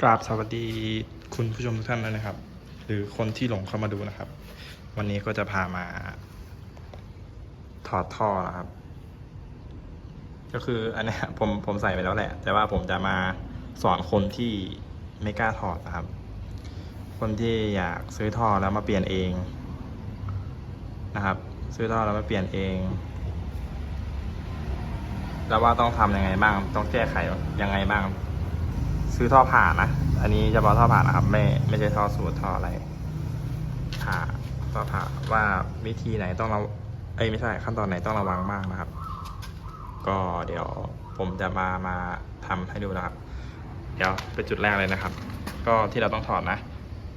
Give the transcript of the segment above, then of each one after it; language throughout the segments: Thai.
กราบสวัสดีคุณผู้ชมทุกท่านเลยนะครับ หรือคนที่หลงเข้ามาดูนะครับ วันนี้ก็จะพามา ถอดท่อนะครับ ก็คืออันนี้ผมผมใส่ไปแล้วแหละ แต่ว่าผมจะมาสอนคนที่ไม่กล้าถอดนะครับ คนที่อยากซื้อท่อแล้วมาเปลี่ยนเองนะครับ ซื้อท่อแล้วมาเปลี่ยนเอง แล้วว่าต้องทำยังไงบ้าง ต้องแก้ไขยังไงบ้าง ซื้อท่อผ่านะอันนี้เฉพาะท่อผ่านะครับ ไม่ไม่ใช่ท่อสูตรท่ออะไรผ่าท่อผ่าว่าวิธีไหนต้องเราเอ้ยไม่ใช่ขั้นตอนไหนต้องระวังมากนะครับ ก็เดี๋ยวผมจะมามาทำให้ดูนะครับ เดี๋ยวไปจุดแรกเลยนะครับ ก็ที่เราต้องถอดนะ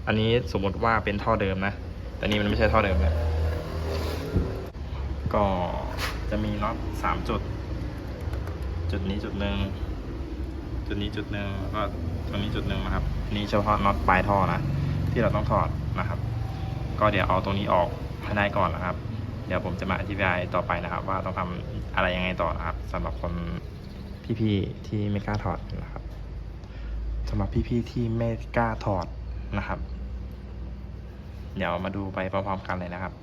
อันนี้สมมติว่าเป็นท่อเดิมนะ แต่นี่มันไม่ใช่ท่อเดิมเลยก็จะมีน็อตสามจุด จุดนี้จุดหนึ่ง จุดนี้จุดหนึ่งแล้วก็ตรงนี้จุดหนึ่งนะครับนนี้เฉพาะน็อตปลายท่อนะที่เราต้องถอดนะครับ ก็เดี๋ยวเอาตรงนี้ออกให้ได้ก่อนนะครับ เดี๋ยวผมจะมาอธิบายต่อไปนะครับ ว่าต้องทำอะไรยังไงต่อนะครับสำหรับคนพี่ๆที่ไม่กล้าถอดนะครับสำหรับพี่ๆที่ไม่กล้าถอดนะครับ เดี๋ยวมาดูไปพร้อมๆกันเลยนะครับ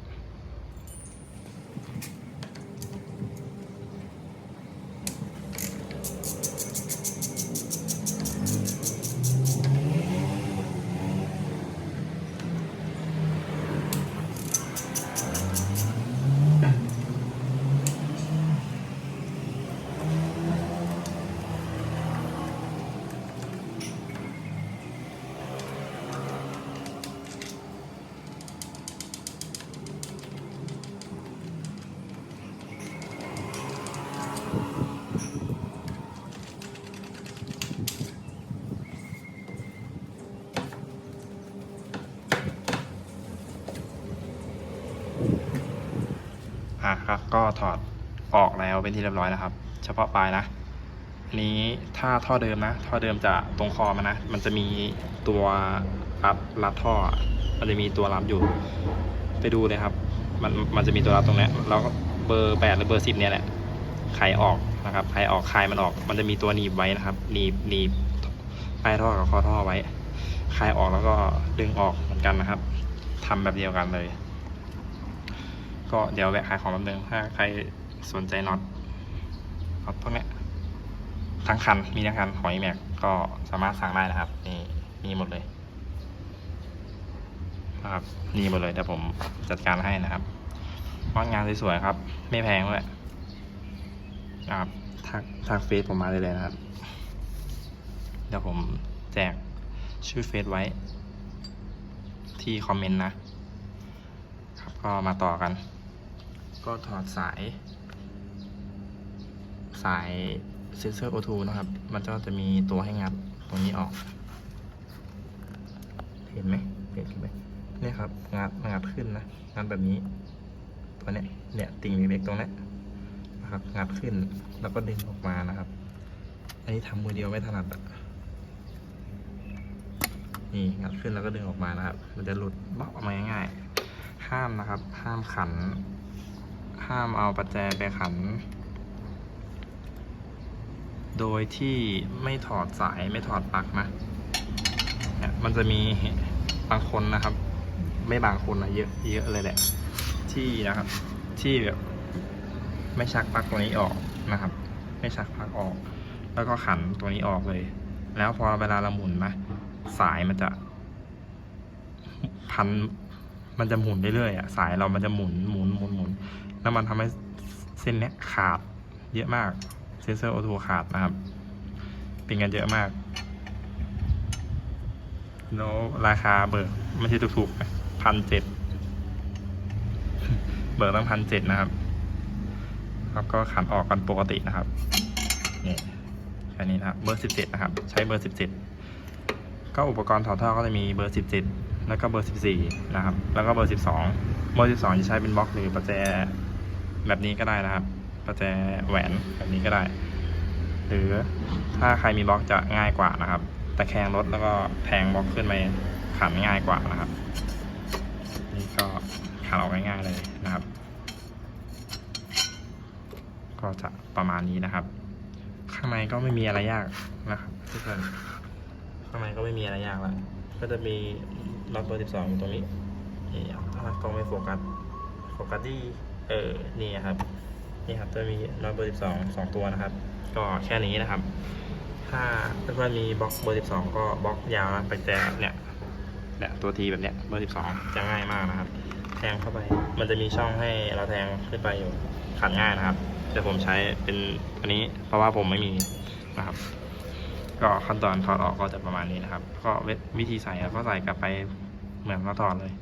อะครับ ก็ถอดออกแล้วเป็นที่เรียบร้อยนะครับ เฉพาะปลายนะอันนี้ถ้าท่อเดิมนะ ท่อเดิมจะตรงคอมันนะ มันจะมีตัวรัดรัดท่อ มันจะมีตัวรับอยู่ ไปดูเลยครับ มันมันจะมีตัวรับตรงนี้แล้วเบอร์แปดหรือเบอร์สิบเนี่ยแหละไขออกนะครับไขออกคลายมันออก มันจะมีตัวหนีบไว้นะครับ หนีบหนีบปลายท่อกับคอท่อไว้คลายออกแล้วก็ดึงออกเหมือนกันนะครับทำแบบเดียวกันเลย ก็เดี๋ยวแวะขายของแป๊บนึงถ้าใครสนใจน็อตน็อตพวกนี้ทั้งคันมีทั้งคันของอีแม็กก็สามารถสั่งได้นะครับ นี่มีหมดเลยนะครับนี่หมดเลยเดี๋ยวผมจัดการให้นะครับมอดงานสวยๆครับ ไม่แพงด้วยนะครับทักทักเฟซผมมาได้เลยนะครับ เดี๋ยวผมแจกชื่อเฟซไว้ ที่คอมเมนต์นะครับ ก็มาต่อกัน ก็ถอดสาย สายเซนเซอร์โอทูนะครับ มันก็จะมีตัวให้งัดตรงนี้ออก เห็นไหมเห็นไหมเนี่ยครับงัดงัดขึ้นนะงัดแบบนี้ตัวเนี้ยเนี่ยติ่งเล็กๆตรงนี้นะครับงัดขึ้นแล้วก็ดึงออกมานะครับ อันนี้ทำมือเดียวไม่ถนัดอะนี่งัดขึ้นแล้วก็ดึงออกมานะครับ มันจะหลุดบล็อกออกมาง่ายๆห้ามนะครับ ห้ามขัน ห้ามเอาประแจไปขัน โดยที่ไม่ถอดสายไม่ถอดปลั๊กนะเนี่ยมันจะมีบางคนนะครับ ไม่บางคนนะเยอะเยอะเลยแหละ ที่นะครับ ที่แบบไม่ชักปลั๊กตัวนี้ออกนะครับ ไม่ชักปลั๊กออก แล้วก็ขันตัวนี้ออกเลย แล้วพอเวลาเราหมุนนะสายมันจะ พันมันจะหมุนเรื่อยๆอะสายเรามันจะหมุนหมุนหมุนหมุน แล้วมันทำให้เส้นเนี้ยขาดเยอะมาก เซนเซอร์โอทูขาดนะครับ เป็นกันเยอะมาก แล้วราคาเบิกไม่ใช่ถูกๆพันเจ็ดเบิกตั้งพันเจ็ดนะครับครับก็ขันออกกันปกตินะครับนี่แค่นี้นะครับ เบอร์สิบเจ็ดนะครับ ใช้เบอร์สิบเจ็ดก็อุปกรณ์ถอดท่อก็จะมีเบอร์สิบเจ็ดแล้วก็เบอร์สิบสี่นะครับ แล้วก็เบอร์สิบสองเบอร์สิบสองจะใช้เป็นบล็อกหรือประแจ แบบนี้ก็ได้นะครับประแจแหวนแบบนี้ก็ได้ หรือถ้าใครมีบล็อกจะง่ายกว่านะครับตะแคงรถแล้วก็แทงบล็อกขึ้นไปขันง่ายกว่านะครับ นี่ก็ขันออกง่ายๆเลยนะครับ ก็จะประมาณนี้นะครับ ข้างในก็ไม่มีอะไรยากนะครับทุกคนข้างในก็ไม่มีอะไรยากละก็จะมีน็อตเบอร์สิบสองอยู่ตรงนี้นี่ครับถ้ากล้องไม่โฟกัสโฟกัสที่ เออ นี่ครับ นี่ครับจะมีน็อตเบอร์สิบสองสองตัวนะครับ ก็แค่นี้นะครับ ถ้าเพื่อนๆมีบล็อกเบอร์สิบสองก็บล็อกยาวนะไปแจเนี่ยเนี่ยตัวทีแบบเนี้ยเบอร์สิบสองจะง่ายมากนะครับ แทงเข้าไป มันจะมีช่องให้เราแทงขึ้นไปอยู่ขันง่ายนะครับ แต่ผมใช้เป็นอันนี้เพราะว่าผมไม่มีนะครับ ก็ขั้นตอนถอดออกก็จะประมาณนี้นะครับ ก็วิธีใส่ก็ใส่กลับไปเหมือนเราถอดเลย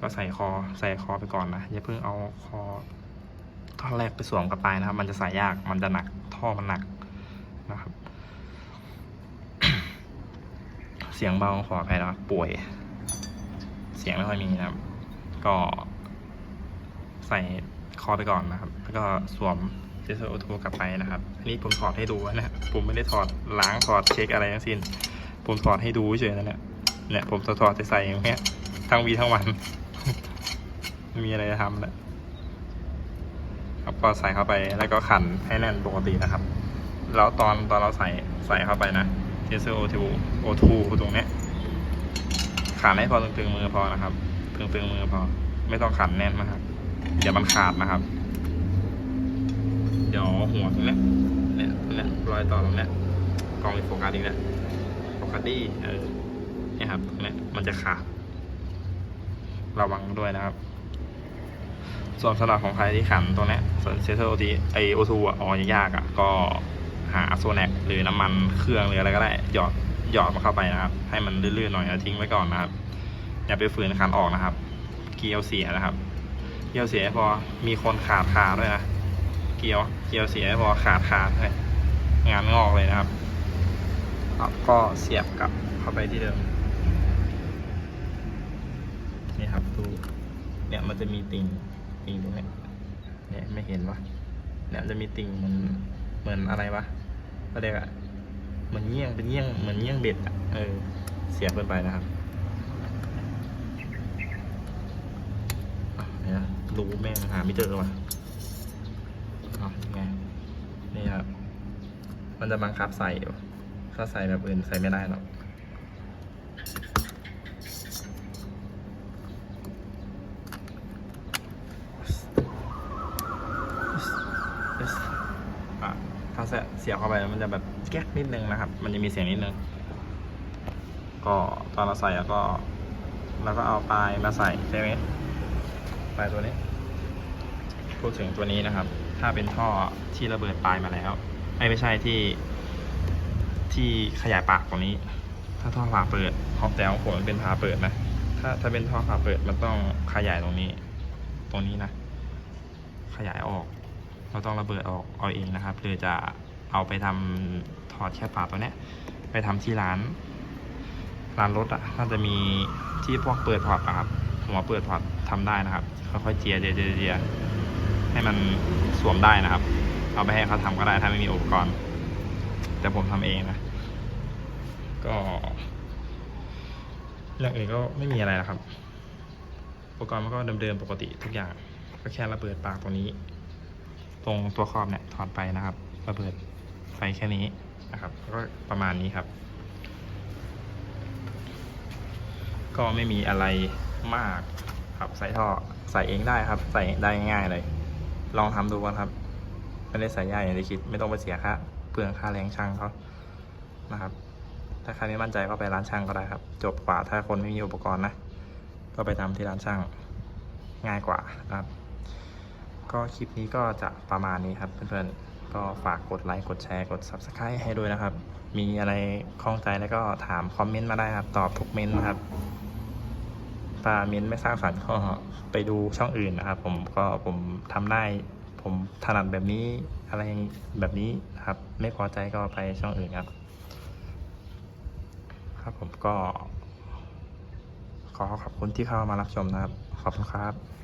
ก็ใส่คอใส่คอไปก่อนนะอย่าเพิ่งเอาคอท่อนแรกไปสวมกับปลายนะครับ มันจะใส่ยากมันจะหนักท่อมันหนักนะครับ เสียงเบาขออภัยนะป่วย เสียงไม่ค่อยมีนะครับ ก็ ใส่คอไปก่อนนะครับ แล้วก็สวมเจสโอทูกลับไปนะครับ อันนี้ผมถอดให้ดูนะผมไม่ได้ถอดล้างถอดเช็คอะไรทั้งสิ้น ผมถอดให้ดูเฉยๆนั่นแหละเนี่ยผมจะถอดใส่อย่างเงี้ยทั้งวีทั้งวัน ไม่มีอะไรจะทำแล้วครับก็ใส่เข้าไปแล้วก็ขันให้แน่นปกตินะครับ แล้วตอนตอนเราใส่ใส่เข้าไปนะเจสโอทูโอทูตรงเนี้ยขันให้พอตึงๆมือพอนะครับ ตึงๆมือพอ ไม่ต้องขันแน่นมากเดี๋ยวมันขาดนะครับ เดี๋ยวหัวตรงเนี้ยเนี่ยตรงเนี้ยรอยต่อตรงเนี้ยกล้องโฟกัสอีกแล้วโฟกัสดีเออเนี่ยครับตรงเนี้ยมันจะขาดระวังด้วยนะครับ ส่วนสำหรับของใครที่ขันตรงนี้ส่วนเซเทอร์ทีไอโอทูอะออกยากอะก็หาโซแนกหรือน้ำมันเครื่องหรืออะไรก็ได้หยอดหยอดมาเข้าไปนะครับ ให้มันลื่นๆหน่อยแล้วทิ้งไว้ก่อนนะครับ อย่าไปฝืนคันออกนะครับ เกียวเสียนะครับ เกียวเสียพอมีคนขาดขาด้วยนะเกียวเกียวเสียพอขาดขาให้งานงอกเลยนะครับครับก็เสียบกลับเข้าไปที่เดิมนี่ครับดูเนี่ยมันจะมีติ่ง ติ่งตรงนี้เนี่ยไม่เห็นวะเนี่ยจะมีติ่งเหมันเหมือนอะไรวะก็เรียกอะเหมือนเงี้ยงเป็นเงี้ยงเหมือนเงี้ยงเบ็ดอะเออ เสียบขึ้นไปนะครับเนี่ยรู้แม่งหาไม่เจอว่ะอ๋อยังไงนี่ครับมันจะบังคับใส่ถ้าใส่แบบอื่นใส่ไม่ได้หรอก อะถ้าเสียเสียบเข้าไปมันจะแบบแก๊กนิดนึงนะครับ มันจะมีเสียงนิดนึง ก็ตอนเราใส่แล้วก็เราก็เอาปลายมาใส่ใช่ไหมปลายตัวนี้ พูดถึงตัวนี้นะครับ ถ้าเป็นท่อที่ระเบิดปลายมาแล้วไม่ไม่ใช่ที่ ที่ขยายปากตรงนี้ ถ้าท่อฝาเปิดขอบแต่ของผมมันเป็นฝาเปิดนะถ้าถ้าเป็นท่อฝาเปิดมันต้องขยายตรงนี้ ตรงนี้นะ ขยายออก เราต้องระเบิดออกเอาเองนะครับหรือจะ เอาไปทำถอดแค่ฝาตัวเนี้ย ไปทำที่ร้าน ร้านรถอะน่าจะมีที่พวกเปิดพอร์ตนะครับหัวเปิดพอร์ตทำได้นะครับค่อยๆเจียเจียเจียให้มันสวมได้นะครับ เอาไปให้เขาทำก็ได้ถ้าไม่มีอุปกรณ์ แต่ผมทำเองนะ ก็เรื่องอื่นก็ไม่มีอะไรนะครับ อุปกรณ์มันก็เดิมๆปกติทุกอย่าง ก็แค่ระเบิดปากตัวนี้ ตรงตัวครอบเนี่ยถอดไปนะครับ ระเบิดไฟแค่นี้นะครับ ก็ประมาณนี้ครับ ก็ไม่มีอะไรมากครับใส่ท่อใส่เองได้ครับ ใส่ได้ง่ายเลย ลองทำดูกันครับไม่ได้ใส่ยากอย่างที่คิด ไม่ต้องไปเสียค่าเปลืองค่าแรงช่างเขานะครับ ถ้าใครไม่มั่นใจก็ไปร้านช่างก็ได้ครับ จบกว่าถ้าคนไม่มีอุปกรณ์นะ ก็ไปทำที่ร้านช่างง่ายกว่านะครับ ก็คลิปนี้ก็จะประมาณนี้ครับเพื่อนๆ ก็ฝากกดไลค์กดแชร์กด Subscribe ให้ด้วยนะครับ มีอะไรข้องใจแล้วก็ถามคอมเมนต์มาได้ครับ ตอบทุกเมนต์นะครับถ้าเมนต์ไม่สร้างสรรค์ก็ไปดูช่องอื่นนะครับ ผมก็ผมทำได้ผมถนัดแบบนี้อะไรแบบนี้นะครับ ไม่พอใจก็ไปช่องอื่นครับ ครับผมก็ ขอขอบคุณที่เข้ามารับชมนะครับ ขอบคุณครับ